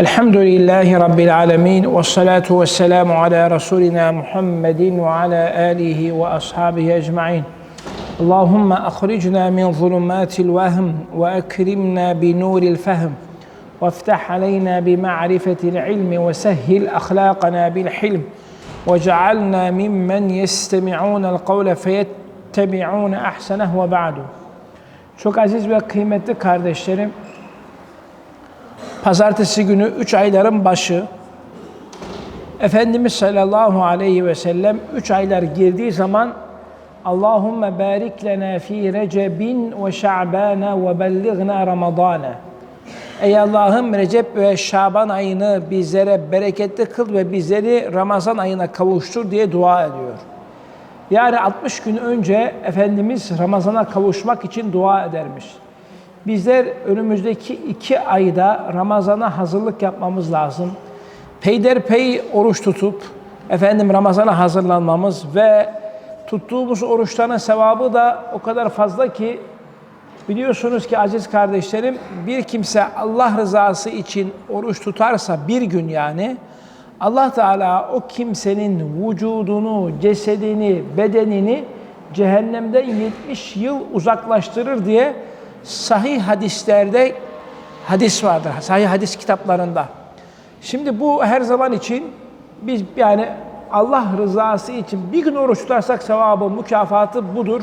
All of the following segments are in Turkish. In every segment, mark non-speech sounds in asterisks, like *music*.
الحمد لله رب العالمين والصلاة والسلام على رسولنا محمد وعلى آله وأصحابه أجمعين اللهم أخرجنا من ظلمات الوهم وأكرمنا بنور الفهم وافتح علينا بمعرفة العلم وسهل أخلاقنا بالحلم وجعلنا ممن يستمعون القول فيتبعون أحسنه وبعد Çok aziz ve kıymetli kardeşlerim, pazartesi günü üç ayların başı, Efendimiz sallallahu aleyhi ve sellem üç aylar girdiği zaman Allahümme barik lena fi recebin ve şa'bana ve bellighna ramadana. Ey Allah'ım Recep ve Şaban ayını bizlere bereketli kıl ve bizleri Ramazan ayına kavuştur diye dua ediyor. Yani 60 gün önce Efendimiz Ramazan'a kavuşmak için dua edermiş. Bizler önümüzdeki iki ayda Ramazan'a hazırlık yapmamız lazım. Peyderpey oruç tutup efendim Ramazan'a hazırlanmamız ve tuttuğumuz oruçların sevabı da o kadar fazla ki biliyorsunuz ki aziz kardeşlerim bir kimse Allah rızası için oruç tutarsa bir gün yani Allah Teala o kimsenin vücudunu, cesedini, bedenini cehennemden 70 yıl uzaklaştırır diye sahih hadislerde hadis vardır. Sahih hadis kitaplarında. Şimdi bu her zaman için biz yani Allah rızası için bir gün oruç tutarsak sevabı, mükafatı budur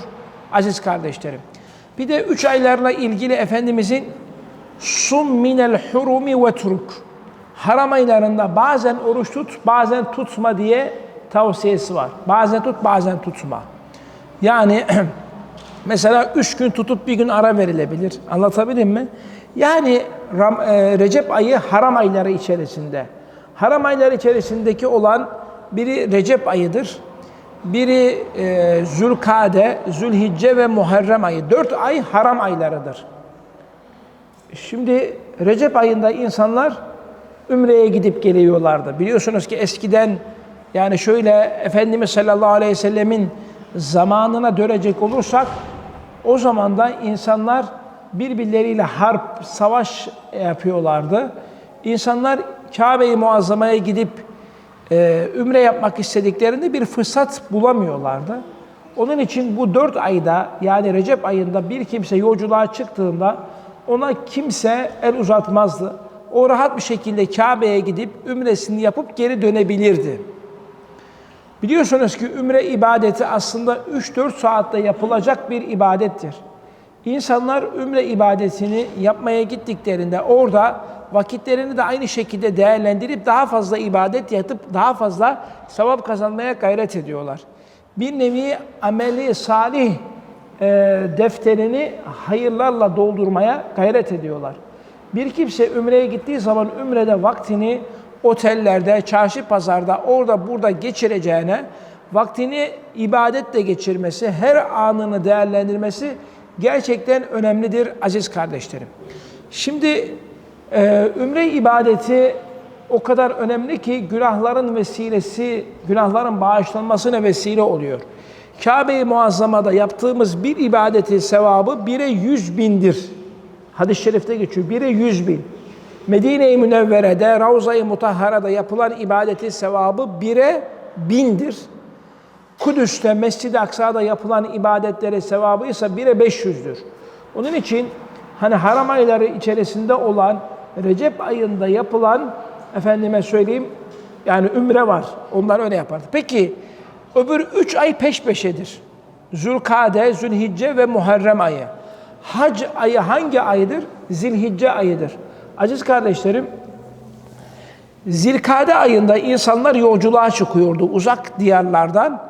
aziz kardeşlerim. Bir de üç aylarla ilgili Efendimizin sum minel hurumi ve turk haram aylarında bazen oruç tut, bazen tutma diye tavsiyesi var. Bazen tut, bazen tutma. Yani *clears throat* mesela üç gün tutup bir gün ara verilebilir. Anlatabildim mi? Yani Ram, e, Recep ayı haram ayları içerisinde. Haram ayları içerisindeki olan biri Recep ayıdır. Biri e, Zülkade, Zülhicce ve Muharrem ayı. Dört ay haram aylarıdır. Şimdi Recep ayında insanlar Ümre'ye gidip geliyorlardı. Biliyorsunuz ki eskiden yani şöyle Efendimiz sallallahu aleyhi ve sellemin zamanına dönecek olursak o zaman da insanlar birbirleriyle harp, savaş yapıyorlardı. İnsanlar Kabe-i Muazzama'ya gidip e, ümre yapmak istediklerinde bir fırsat bulamıyorlardı. Onun için bu dört ayda yani Recep ayında bir kimse yolculuğa çıktığında ona kimse el uzatmazdı o rahat bir şekilde Kabe'ye gidip ümresini yapıp geri dönebilirdi. Biliyorsunuz ki ümre ibadeti aslında 3-4 saatte yapılacak bir ibadettir. İnsanlar ümre ibadetini yapmaya gittiklerinde orada vakitlerini de aynı şekilde değerlendirip daha fazla ibadet yatıp daha fazla sevap kazanmaya gayret ediyorlar. Bir nevi ameli salih e, defterini hayırlarla doldurmaya gayret ediyorlar. Bir kimse Ümre'ye gittiği zaman Ümre'de vaktini otellerde, çarşı pazarda, orada burada geçireceğine, vaktini ibadetle geçirmesi, her anını değerlendirmesi gerçekten önemlidir aziz kardeşlerim. Şimdi e, Ümre ibadeti o kadar önemli ki günahların vesilesi, günahların bağışlanmasına vesile oluyor. Kabe-i Muazzama'da yaptığımız bir ibadetin sevabı bire yüz bindir. Hadis-i şerifte geçiyor. Biri yüz bin. Medine-i Münevvere'de, Ravza-i Mutahhara'da yapılan ibadetin sevabı bire bindir. Kudüs'te, Mescid-i Aksa'da yapılan ibadetlerin sevabı ise bire beş yüzdür. Onun için hani haram ayları içerisinde olan Recep ayında yapılan efendime söyleyeyim yani ümre var. Onlar öyle yapardı. Peki öbür üç ay peş peşedir. Zülkade, Zülhicce ve Muharrem ayı. Hac ayı hangi ayıdır? Zilhicce ayıdır. Aziz kardeşlerim, Zilkade ayında insanlar yolculuğa çıkıyordu uzak diyarlardan.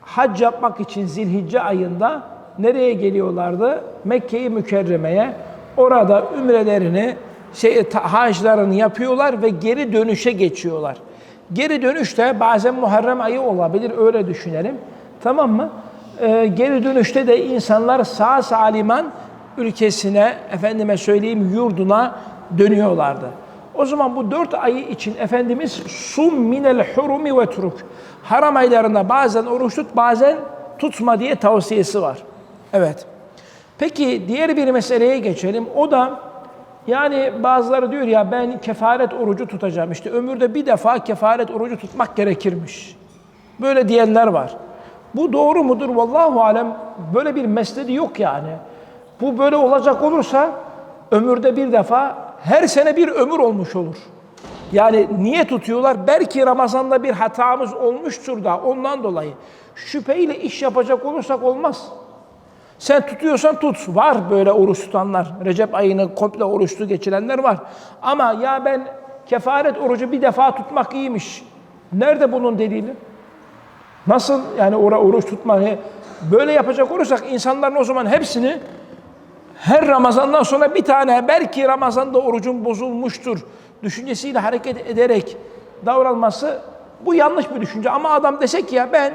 Hac yapmak için Zilhicce ayında nereye geliyorlardı? Mekke-i Mükerreme'ye. Orada ümrelerini, şey, haclarını yapıyorlar ve geri dönüşe geçiyorlar. Geri dönüşte bazen Muharrem ayı olabilir, öyle düşünelim. Tamam mı? Ee, geri dönüşte de insanlar sağ saliman ülkesine, efendime söyleyeyim yurduna dönüyorlardı. O zaman bu dört ayı için Efendimiz sum minel hurumi ve turuk. Haram aylarında bazen oruç tut, bazen tutma diye tavsiyesi var. Evet. Peki diğer bir meseleye geçelim. O da Yani bazıları diyor ya ben kefaret orucu tutacağım. İşte ömürde bir defa kefaret orucu tutmak gerekirmiş. Böyle diyenler var. Bu doğru mudur? Vallahu alem böyle bir mesledi yok yani. Bu böyle olacak olursa ömürde bir defa her sene bir ömür olmuş olur. Yani niye tutuyorlar? Belki Ramazan'da bir hatamız olmuştur da ondan dolayı. Şüpheyle iş yapacak olursak olmaz. Sen tutuyorsan tut. Var böyle oruç tutanlar. Recep ayını komple oruçlu geçirenler var. Ama ya ben kefaret orucu bir defa tutmak iyiymiş. Nerede bunun delili? Nasıl yani ora oruç tutmak? Böyle yapacak olursak insanların o zaman hepsini her Ramazan'dan sonra bir tane belki Ramazan'da orucun bozulmuştur düşüncesiyle hareket ederek davranması bu yanlış bir düşünce. Ama adam dese ki ya ben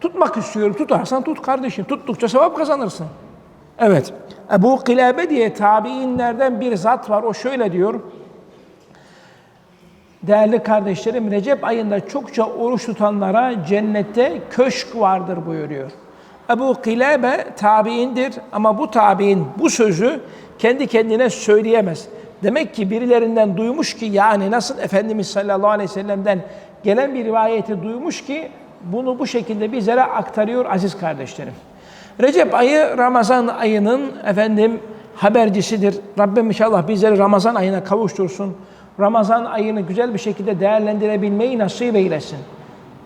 tutmak istiyorum. Tutarsan tut kardeşim. Tuttukça sevap kazanırsın. Evet. Ebu Kilabe diye tabiinlerden bir zat var. O şöyle diyor. Değerli kardeşlerim Recep ayında çokça oruç tutanlara cennette köşk vardır buyuruyor. Ebu Kilabe tabiindir ama bu tabiin bu sözü kendi kendine söyleyemez. Demek ki birilerinden duymuş ki yani nasıl Efendimiz sallallahu aleyhi ve sellem'den gelen bir rivayeti duymuş ki bunu bu şekilde bizlere aktarıyor aziz kardeşlerim. Recep ayı Ramazan ayının efendim habercisidir. Rabbim inşallah bizleri Ramazan ayına kavuştursun. Ramazan ayını güzel bir şekilde değerlendirebilmeyi nasip eylesin.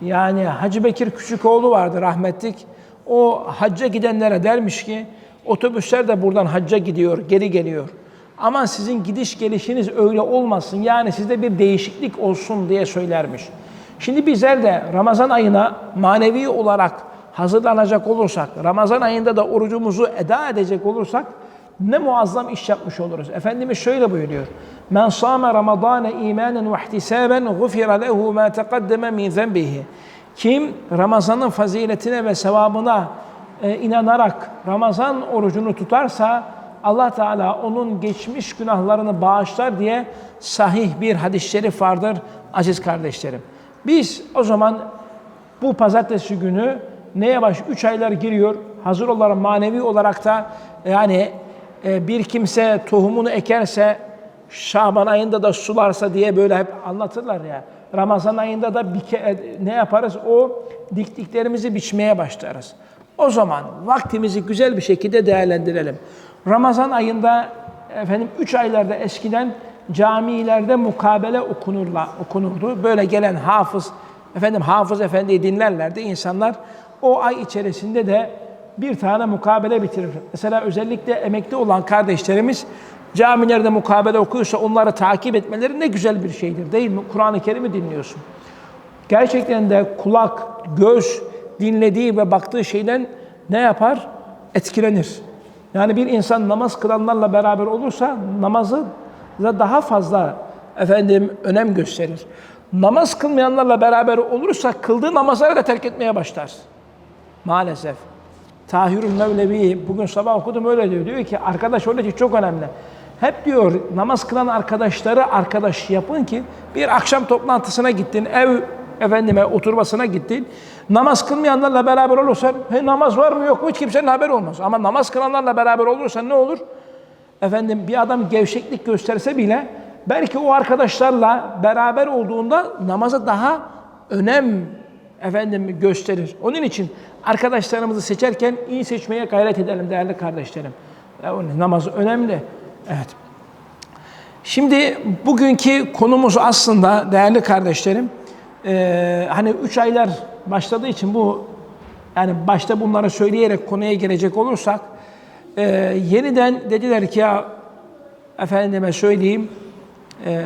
Yani Hacı Bekir Küçükoğlu vardı rahmetlik. O hacca gidenlere dermiş ki otobüsler de buradan hacca gidiyor, geri geliyor. Aman sizin gidiş gelişiniz öyle olmasın. Yani sizde bir değişiklik olsun diye söylermiş. Şimdi bizler de Ramazan ayına manevi olarak hazırlanacak olursak, Ramazan ayında da orucumuzu eda edecek olursak ne muazzam iş yapmış oluruz. Efendimiz şöyle buyuruyor. Men sâme Ramazâne îmânen ve ihtisâben gufira lehu mâ teqaddeme min zenbihi. Kim Ramazan'ın faziletine ve sevabına e, inanarak Ramazan orucunu tutarsa Allah Teala onun geçmiş günahlarını bağışlar diye sahih bir hadis-i şerif vardır aziz kardeşlerim. Biz o zaman bu pazartesi günü neye baş? Üç aylar giriyor. Hazır olarak manevi olarak da yani e, bir kimse tohumunu ekerse Şaban ayında da sularsa diye böyle hep anlatırlar ya. Ramazan ayında da bir ke- ne yaparız? O diktiklerimizi biçmeye başlarız. O zaman vaktimizi güzel bir şekilde değerlendirelim. Ramazan ayında efendim üç aylarda eskiden camilerde mukabele okunurla okunurdu. Böyle gelen hafız efendim hafız efendiyi dinlerlerdi insanlar. O ay içerisinde de bir tane mukabele bitirir. Mesela özellikle emekli olan kardeşlerimiz camilerde mukabele okuyorsa onları takip etmeleri ne güzel bir şeydir değil mi? Kur'an-ı Kerim'i dinliyorsun. Gerçekten de kulak, göz dinlediği ve baktığı şeyden ne yapar? Etkilenir. Yani bir insan namaz kılanlarla beraber olursa namazı da daha fazla efendim önem gösterir. Namaz kılmayanlarla beraber olursa kıldığı namazları da terk etmeye başlar. Maalesef. Tahirül Mevlevi bugün sabah okudum öyle diyor. Diyor ki arkadaş için çok önemli. Hep diyor namaz kılan arkadaşları arkadaş yapın ki bir akşam toplantısına gittin, ev efendime oturmasına gittin. Namaz kılmayanlarla beraber olursan he, namaz var mı yok mu hiç kimsenin haberi olmaz. Ama namaz kılanlarla beraber olursan ne olur? Efendim bir adam gevşeklik gösterse bile belki o arkadaşlarla beraber olduğunda namaza daha önem efendim gösterir. Onun için arkadaşlarımızı seçerken iyi seçmeye gayret edelim değerli kardeşlerim. Yani namaz önemli. Evet. Şimdi bugünkü konumuz aslında değerli kardeşlerim, e, hani üç aylar başladığı için bu yani başta bunları söyleyerek konuya gelecek olursak e, yeniden dediler ki ya efendime söyleyeyim e,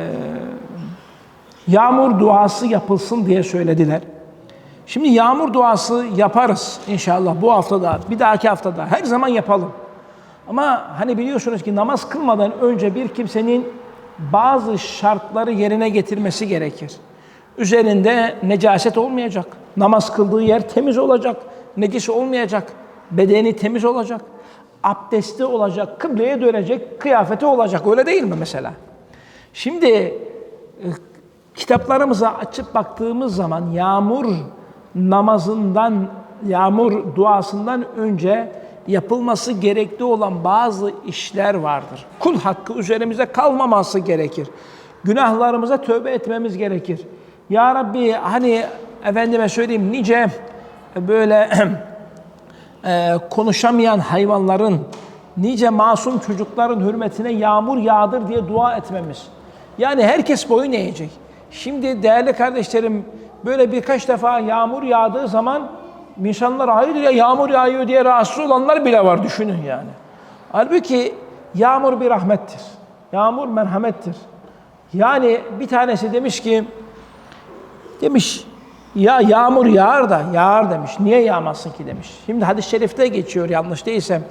yağmur duası yapılsın diye söylediler. Şimdi yağmur duası yaparız inşallah bu haftada, bir dahaki haftada. Her zaman yapalım. Ama hani biliyorsunuz ki namaz kılmadan önce bir kimsenin bazı şartları yerine getirmesi gerekir. Üzerinde necaset olmayacak. Namaz kıldığı yer temiz olacak. Necis olmayacak. Bedeni temiz olacak. Abdesti olacak. Kıbleye dönecek. Kıyafeti olacak. Öyle değil mi mesela? Şimdi e, kitaplarımıza açıp baktığımız zaman yağmur namazından, yağmur duasından önce yapılması gerekli olan bazı işler vardır. Kul hakkı üzerimize kalmaması gerekir. Günahlarımıza tövbe etmemiz gerekir. Ya Rabbi hani efendime söyleyeyim nice böyle *clears throat* e, konuşamayan hayvanların, nice masum çocukların hürmetine yağmur yağdır diye dua etmemiz. Yani herkes boyun eğecek. Şimdi değerli kardeşlerim böyle birkaç defa yağmur yağdığı zaman insanlar hayır ya yağmur yağıyor diye rahatsız olanlar bile var düşünün yani. Halbuki yağmur bir rahmettir. Yağmur merhamettir. Yani bir tanesi demiş ki demiş ya yağmur yağar da yağar demiş. Niye yağmasın ki demiş. Şimdi hadis-i şerifte geçiyor yanlış değilsem.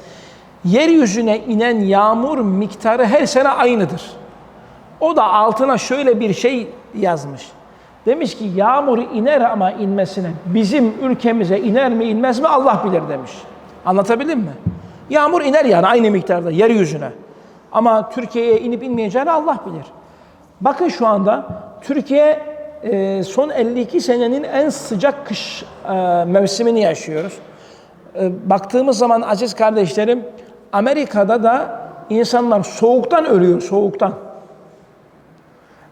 Yeryüzüne inen yağmur miktarı her sene aynıdır. O da altına şöyle bir şey yazmış. Demiş ki yağmur iner ama inmesine bizim ülkemize iner mi inmez mi Allah bilir demiş. Anlatabildim mi? Yağmur iner yani aynı miktarda yeryüzüne. Ama Türkiye'ye inip inmeyeceğini Allah bilir. Bakın şu anda Türkiye e, son 52 senenin en sıcak kış e, mevsimini yaşıyoruz. E, baktığımız zaman aziz kardeşlerim Amerika'da da insanlar soğuktan ölüyor, soğuktan.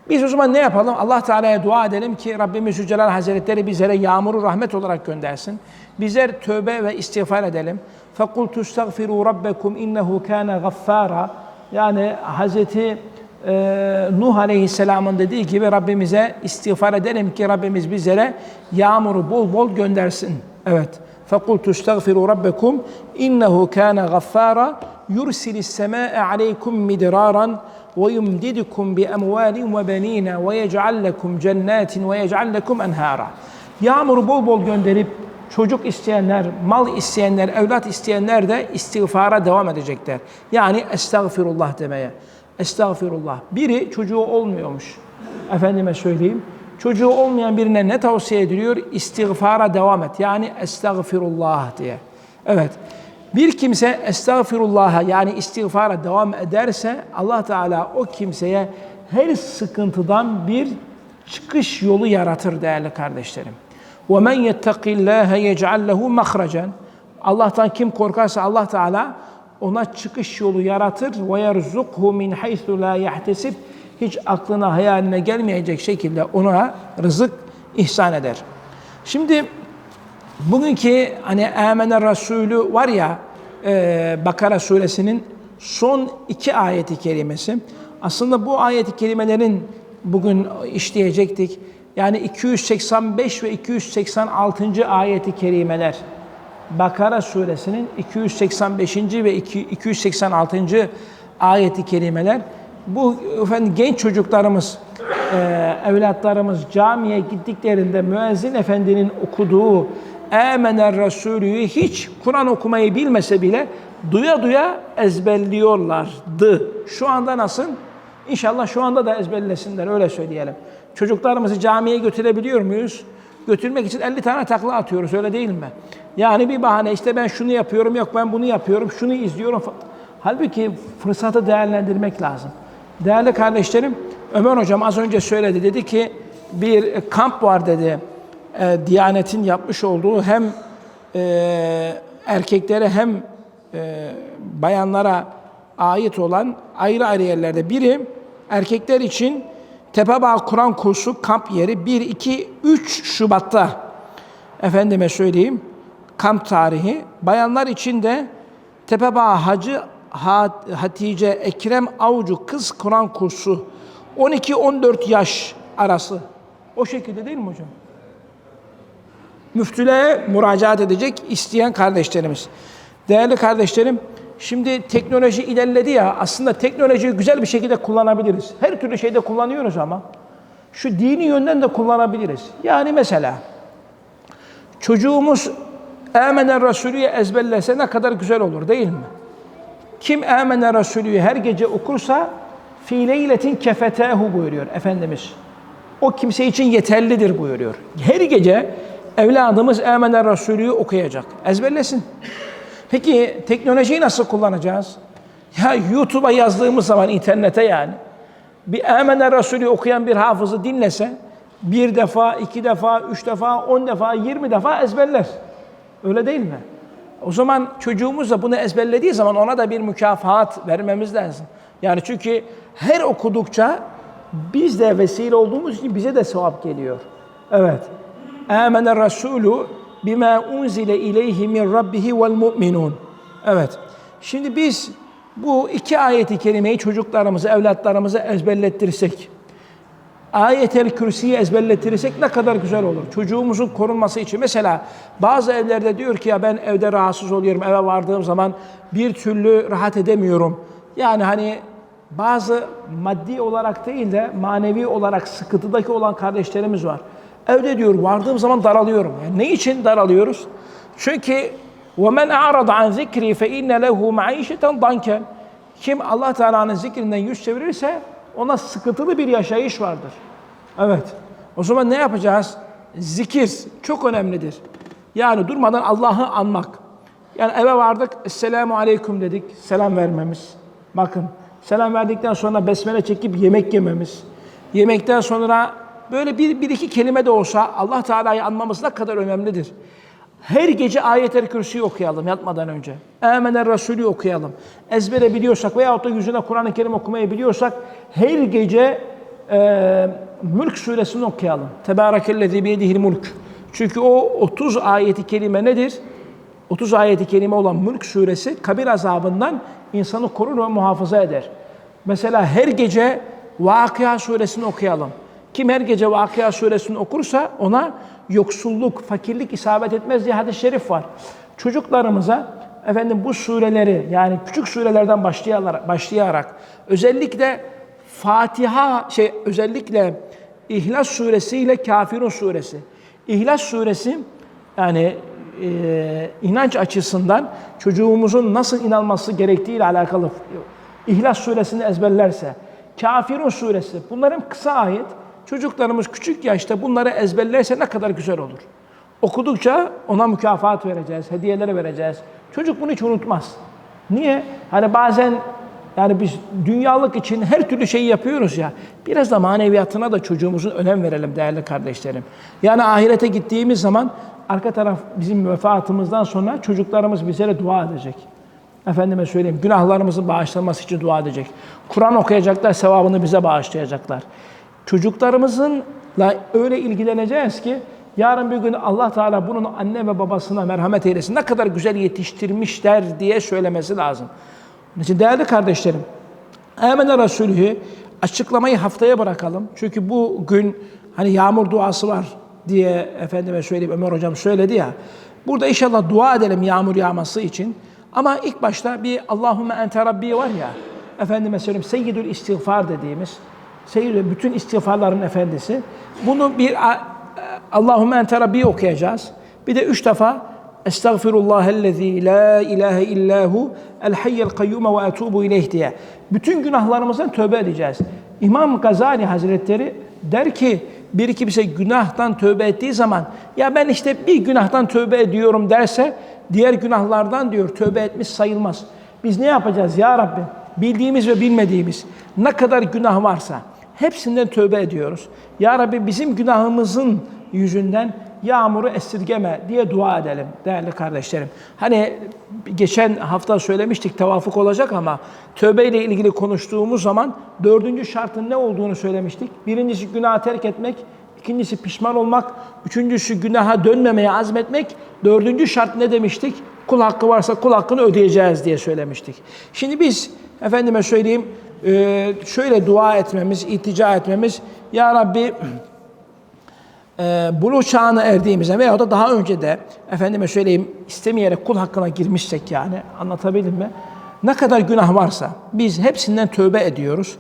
Biz o zaman ne yapalım? Allah Teala'ya dua edelim ki Rabbimiz Zülcelal Hazretleri bizlere yağmuru rahmet olarak göndersin. Bizler tövbe ve istiğfar edelim. فَقُلْ تُسْتَغْفِرُوا رَبَّكُمْ اِنَّهُ كَانَ غَفَّارًا Yani Hazreti e, Nuh Aleyhisselam'ın dediği gibi Rabbimize istiğfar edelim ki Rabbimiz bizlere yağmuru bol bol göndersin. Evet. فَقُلْ تُسْتَغْفِرُوا رَبَّكُمْ اِنَّهُ كَانَ غَفَّارًا يُرْسِلِ السَّمَاءَ عَلَيْكُمْ مِدْرَارًا وَيُمْدِدْكُمْ بِأَمْوَالٍ وَبَنِينَ وَيَجْعَلْ لَكُمْ جَنَّاتٍ وَيَجْعَلْ لَكُمْ أَنْهَارًا Yağmuru bol bol gönderip çocuk isteyenler, mal isteyenler, evlat isteyenler de istiğfara devam edecekler. Yani estağfirullah demeye. Estağfirullah. Biri çocuğu olmuyormuş. Efendime söyleyeyim. Çocuğu olmayan birine ne tavsiye ediliyor? İstiğfara devam et. Yani estağfirullah diye. Evet. Bir kimse estağfirullah'a yani istiğfara devam ederse Allah Teala o kimseye her sıkıntıdan bir çıkış yolu yaratır değerli kardeşlerim. وَمَنْ يَتَّقِ اللّٰهَ يَجْعَلْ لَهُ مَخْرَجًا Allah'tan kim korkarsa Allah Teala ona çıkış yolu yaratır. وَيَرْزُقْهُ مِنْ حَيْثُ لَا يَحْتَسِبْ hiç aklına, hayaline gelmeyecek şekilde ona rızık ihsan eder. Şimdi bugünkü hani Âmene Resulü var ya e, Bakara suresinin son iki ayeti kerimesi. Aslında bu ayeti kerimelerin bugün işleyecektik. Yani 285 ve 286. ayeti kerimeler. Bakara suresinin 285. ve 286. ayeti kerimeler. Bu efendim genç çocuklarımız, e, evlatlarımız camiye gittiklerinde müezzin efendinin okuduğu Emener Resulü'yü hiç Kur'an okumayı bilmese bile duya duya ezberliyorlardı. Şu anda nasıl? İnşallah şu anda da ezberlesinler öyle söyleyelim. Çocuklarımızı camiye götürebiliyor muyuz? Götürmek için 50 tane takla atıyoruz öyle değil mi? Yani bir bahane işte ben şunu yapıyorum yok ben bunu yapıyorum şunu izliyorum. Halbuki fırsatı değerlendirmek lazım. Değerli kardeşlerim Ömer hocam az önce söyledi dedi ki bir kamp var dedi. E, Diyanet'in yapmış olduğu hem e, erkeklere hem e, bayanlara ait olan ayrı ayrı yerlerde. Biri erkekler için Tepebağ Kur'an kursu kamp yeri 1, 2, 3 Şubat'ta efendime söyleyeyim kamp tarihi. Bayanlar için de Tepebağ Hacı Hatice Ekrem Avcı Kız Kur'an kursu 12-14 yaş arası. O şekilde değil mi hocam? Müftülüğe müracaat edecek isteyen kardeşlerimiz. Değerli kardeşlerim, şimdi teknoloji ilerledi ya, aslında teknolojiyi güzel bir şekilde kullanabiliriz. Her türlü şeyde kullanıyoruz ama şu dini yönden de kullanabiliriz. Yani mesela çocuğumuz Âmenen Resulü'yü ezberlese ne kadar güzel olur değil mi? Kim Âmenen Resulü'yü her gece okursa fi leyletin kefetehu buyuruyor Efendimiz. O kimse için yeterlidir buyuruyor. Her gece evladımız Âmenen Resulü'yü okuyacak. Ezberlesin. Peki teknolojiyi nasıl kullanacağız? Ya YouTube'a yazdığımız zaman internete yani bir Âmenen Resulü okuyan bir hafızı dinlese bir defa, iki defa, üç defa, on defa, yirmi defa ezberler. Öyle değil mi? O zaman çocuğumuz da bunu ezberlediği zaman ona da bir mükafat vermemiz lazım. Yani çünkü her okudukça biz de vesile olduğumuz için bize de sevap geliyor. Evet. Âmene Resulü bima unzile ileyhi min rabbihi vel mu'minun. Evet. Şimdi biz bu iki ayeti kerimeyi çocuklarımıza, evlatlarımıza ezberlettirsek, Ayet-el Kürsi'yi ezberletirsek ne kadar güzel olur. Çocuğumuzun korunması için. Mesela bazı evlerde diyor ki ya ben evde rahatsız oluyorum. Eve vardığım zaman bir türlü rahat edemiyorum. Yani hani bazı maddi olarak değil de manevi olarak sıkıntıdaki olan kardeşlerimiz var. Evde diyor vardığım zaman daralıyorum. Yani ne için daralıyoruz? Çünkü وَمَنْ اَعْرَضَ عَنْ ذِكْرِي فَاِنَّ لَهُ مَعِيشَةً ضَنْكًا Kim Allah Teala'nın zikrinden yüz çevirirse ona sıkıntılı bir yaşayış vardır. Evet. O zaman ne yapacağız? Zikir çok önemlidir. Yani durmadan Allah'ı anmak. Yani eve vardık, Esselamu Aleyküm dedik, selam vermemiz. Bakın, selam verdikten sonra besmele çekip yemek yememiz. Yemekten sonra böyle bir, bir iki kelime de olsa Allah Teala'yı anmamız ne kadar önemlidir. Her gece ayet-el kürsüyü okuyalım yatmadan önce. Emener Resulü okuyalım. Ezbere biliyorsak veyahut da yüzüne Kur'an-ı Kerim okumayı biliyorsak her gece e, Mülk suresini okuyalım. Tebârekellezî biyedihil mulk. Çünkü o 30 ayeti kerime nedir? 30 ayeti kerime olan Mülk suresi kabir azabından insanı korur ve muhafaza eder. Mesela her gece Vakıa suresini okuyalım. Kim her gece Vakıa suresini okursa ona yoksulluk, fakirlik isabet etmez diye hadis-i şerif var. Çocuklarımıza efendim bu sureleri yani küçük surelerden başlayarak, başlayarak özellikle Fatiha şey özellikle İhlas suresi ile Kafirun suresi. İhlas suresi yani e, inanç açısından çocuğumuzun nasıl inanması gerektiği ile alakalı. İhlas suresini ezberlerse, Kafirun suresi bunların kısa ayet. Çocuklarımız küçük yaşta bunları ezberlerse ne kadar güzel olur. Okudukça ona mükafat vereceğiz, hediyeler vereceğiz. Çocuk bunu hiç unutmaz. Niye? Hani bazen yani biz dünyalık için her türlü şeyi yapıyoruz ya. Biraz da maneviyatına da çocuğumuzun önem verelim değerli kardeşlerim. Yani ahirete gittiğimiz zaman arka taraf bizim vefatımızdan sonra çocuklarımız bize de dua edecek. Efendime söyleyeyim günahlarımızın bağışlanması için dua edecek. Kur'an okuyacaklar, sevabını bize bağışlayacaklar. Çocuklarımızınla öyle ilgileneceğiz ki yarın bir gün Allah Teala bunun anne ve babasına merhamet eylesin. Ne kadar güzel yetiştirmişler diye söylemesi lazım. Onun için değerli kardeşlerim, Emine Resulü açıklamayı haftaya bırakalım. Çünkü bu gün hani yağmur duası var diye efendime söyleyeyim Ömer hocam söyledi ya. Burada inşallah dua edelim yağmur yağması için. Ama ilk başta bir Allahümme ente Rabbi var ya. Efendime söyleyeyim seyyidül istiğfar dediğimiz. Seyyidül bütün istiğfarların efendisi. Bunu bir Allahümme ente Rabbi okuyacağız. Bir de üç defa Estağfirullahellezî la ilahe illahu el hayyel kayyume ve etubu ileyh diye. Bütün günahlarımızdan tövbe edeceğiz. İmam Gazali Hazretleri der ki bir kimse günahtan tövbe ettiği zaman ya ben işte bir günahtan tövbe ediyorum derse diğer günahlardan diyor tövbe etmiş sayılmaz. Biz ne yapacağız ya Rabbi? Bildiğimiz ve bilmediğimiz ne kadar günah varsa hepsinden tövbe ediyoruz. Ya Rabbi bizim günahımızın yüzünden yağmuru esirgeme diye dua edelim değerli kardeşlerim. Hani geçen hafta söylemiştik tevafuk olacak ama tövbe ile ilgili konuştuğumuz zaman dördüncü şartın ne olduğunu söylemiştik. Birincisi günah terk etmek, ikincisi pişman olmak, üçüncüsü günaha dönmemeye azmetmek, dördüncü şart ne demiştik? Kul hakkı varsa kul hakkını ödeyeceğiz diye söylemiştik. Şimdi biz efendime söyleyeyim şöyle dua etmemiz, iltica etmemiz Ya Rabbi e, buluğ çağına erdiğimizde veya da daha önce de efendime söyleyeyim istemeyerek kul hakkına girmişsek yani anlatabildim mi? Ne kadar günah varsa biz hepsinden tövbe ediyoruz.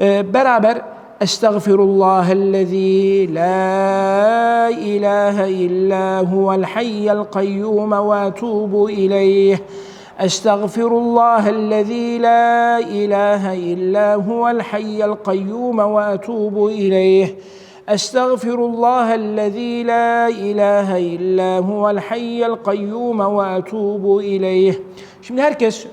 E, beraber Estağfirullahellezî la ilahe illa huvel hayyel kayyum ve etûbu ileyh. Estağfirullahellezî la ilahe illa huvel hayyel kayyum ve etûbu ileyh. أستغفر الله الذي لا إله إلا هو الحي القيوم وأتوب إليه Şimdi herkes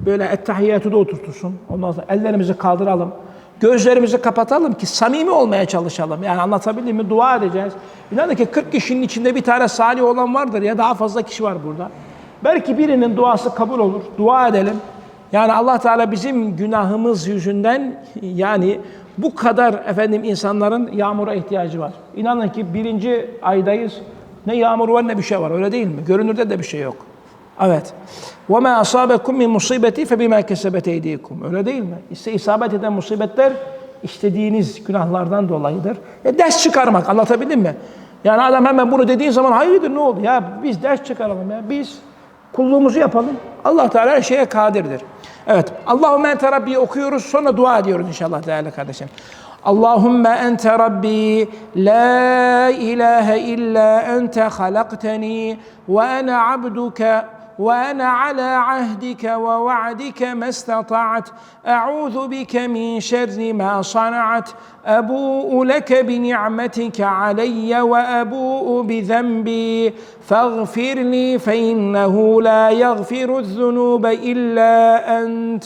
böyle ettehiyyatı da oturtursun. Ondan sonra ellerimizi kaldıralım. Gözlerimizi kapatalım ki samimi olmaya çalışalım. Yani anlatabildim mi? Dua edeceğiz. İnanın ki 40 kişinin içinde bir tane salih olan vardır ya daha fazla kişi var burada. Belki birinin duası kabul olur. Dua edelim. Yani Allah Teala bizim günahımız yüzünden yani bu kadar efendim insanların yağmura ihtiyacı var. İnanın ki birinci aydayız. Ne yağmur var ne bir şey var. Öyle değil mi? Görünürde de bir şey yok. Evet. Ve ma asabekum min musibeti fe bima kesebet eydikum. Öyle değil mi? İşte isabet eden musibetler işlediğiniz günahlardan dolayıdır. E ders çıkarmak anlatabildim mi? Yani adam hemen bunu dediği zaman hayırdır ne oldu? Ya biz ders çıkaralım ya. Biz kulluğumuzu yapalım. Allah Teala her şeye kadirdir. Evet. Allahümme ente Rabbi okuyoruz sonra dua ediyoruz inşallah değerli kardeşim. Allahümme ente Rabbi la ilahe illa ente halakteni ve ana abduke وأنا على عهدك ووعدك ما استطعت. أعوذ بك من شر ما صنعت. أبوء لك بنعمتك علي وأبوء بذنبي. فاغفر لي فإنه لا يغفر الذنوب إلا أنت.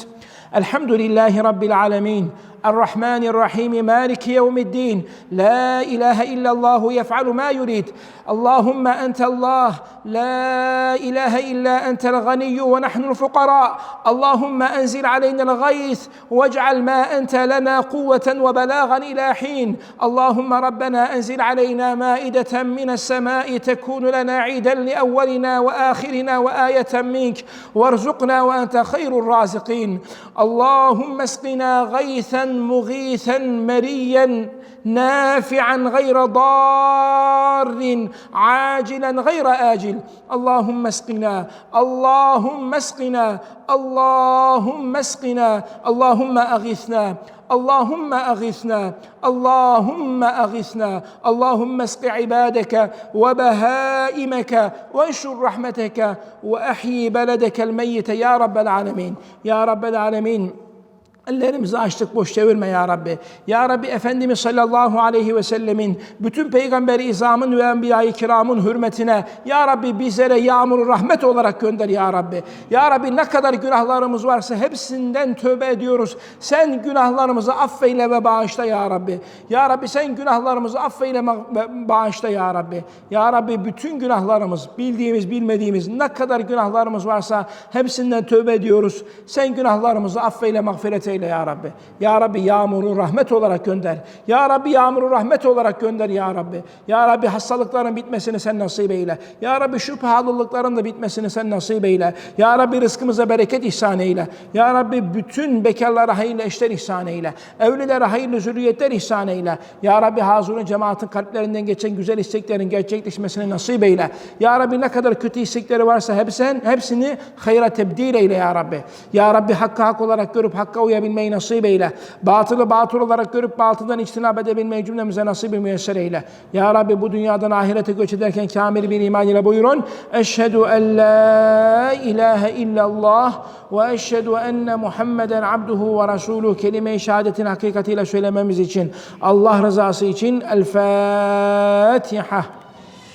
الحمد لله رب العالمين. الرحمن الرحيم مالك يوم الدين لا إله إلا الله يفعل ما يريد. اللهم أنت الله لا إله إلا أنت الغني ونحن الفقراء. اللهم أنزل علينا الغيث واجعل ما أنت لنا قوة وبلاغا إلى حين. اللهم ربنا أنزل علينا مائدة من السماء تكون لنا عيدا لأولنا وآخرنا وآية منك. وارزقنا وأنت خير الرازقين. اللهم اسقنا غيثا مغيثا مريا نافعا غير ضار عاجلا غير آجل. اللهم اسقنا اللهم اسقنا اللهم اسقنا اللهم أغثنا اللهم أغثنا اللهم أغثنا. اللهم اسق عبادك وبهائمك وانشر رحمتك وأحيي بلدك الميت يا رب العالمين. يا رب العالمين. Ellerimizi açtık boş çevirme ya Rabbi. Ya Rabbi Efendimiz sallallahu aleyhi ve sellemin bütün peygamber izamın ve enbiya-i kiramın hürmetine Ya Rabbi bizlere yağmuru rahmet olarak gönder ya Rabbi. Ya Rabbi ne kadar günahlarımız varsa hepsinden tövbe ediyoruz. Sen günahlarımızı affeyle ve bağışla ya Rabbi. Ya Rabbi sen günahlarımızı affeyle ve bağışla ya Rabbi. Ya Rabbi bütün günahlarımız bildiğimiz bilmediğimiz ne kadar günahlarımız varsa hepsinden tövbe ediyoruz. Sen günahlarımızı affeyle mağfiret eyle eyle ya Rabbi. Ya Rabbi yağmuru rahmet olarak gönder. Ya Rabbi yağmuru rahmet olarak gönder ya Rabbi. Ya Rabbi hastalıkların bitmesini sen nasip eyle. Ya Rabbi şu pahalılıkların da bitmesini sen nasip eyle. Ya Rabbi rızkımıza bereket ihsan eyle. Ya Rabbi bütün bekarlara hayırlı eşler ihsan eyle. Evlilere hayırlı zürriyetler ihsan eyle. Ya Rabbi hazırın cemaatin kalplerinden geçen güzel isteklerin gerçekleşmesini nasip eyle. Ya Rabbi ne kadar kötü istekleri varsa hepsini, hepsini hayra tebdil eyle ya Rabbi. Ya Rabbi hakkı hak olarak görüp hakka uyabilmeyi nasip eyle. Batılı batıl olarak görüp batıldan içtinab edebilmeyi cümlemize nasip ve müyesser eyle. Ya Rabbi bu dünyadan ahirete göç ederken kamil bir iman ile buyurun. Eşhedü en la ilahe illallah ve eşhedü enne Muhammeden abduhu ve resuluhu kelime-i şehadetin hakikatiyle söylememiz için Allah rızası için El Fatiha.